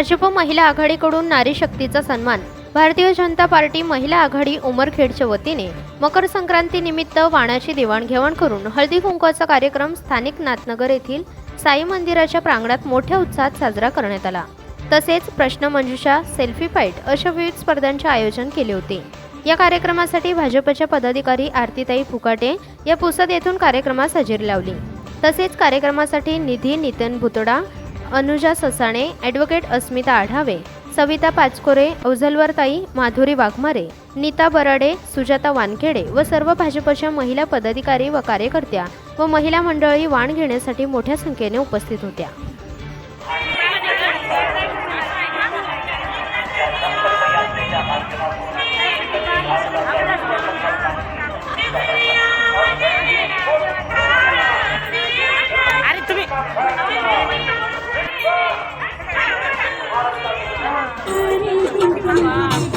भाजप महिला आघाडीकडून नारी शक्तीचा सन्मान. भारतीय जनता पार्टी महिला आघाडी उमरखेडच्या वतीने मकर संक्रांतीनिमित्त वाणाची देवाणघेवाण करून हळदी कुंकवाचा कार्यक्रम स्थानिक नाथनगर येथील साई मंदिराच्या प्रांगणात मोठ्या उत्साहात साजरा करण्यात आला. तसेच प्रश्नमंजुषा सेल्फी फाईट अशा विविध स्पर्धांचे आयोजन केले होते. या कार्यक्रमासाठी भाजपच्या पदाधिकारी आरतीताई फुकाटे या पुसद येथून कार्यक्रमास हजेरी लावली. तसेच कार्यक्रमासाठी निधी नितन भुतडा अनुजा ससाणे ॲडव्होकेट अस्मिता आढावे सविता पाचकोरे अवझलवरताई माधुरी वाघमारे नीता बराडे सुजाता वानखेडे व सर्व भाजपच्या महिला पदाधिकारी व कार्यकर्त्या व महिला मंडळी वाण घेण्यासाठी मोठ्या संख्येने उपस्थित होत्या. 干嘛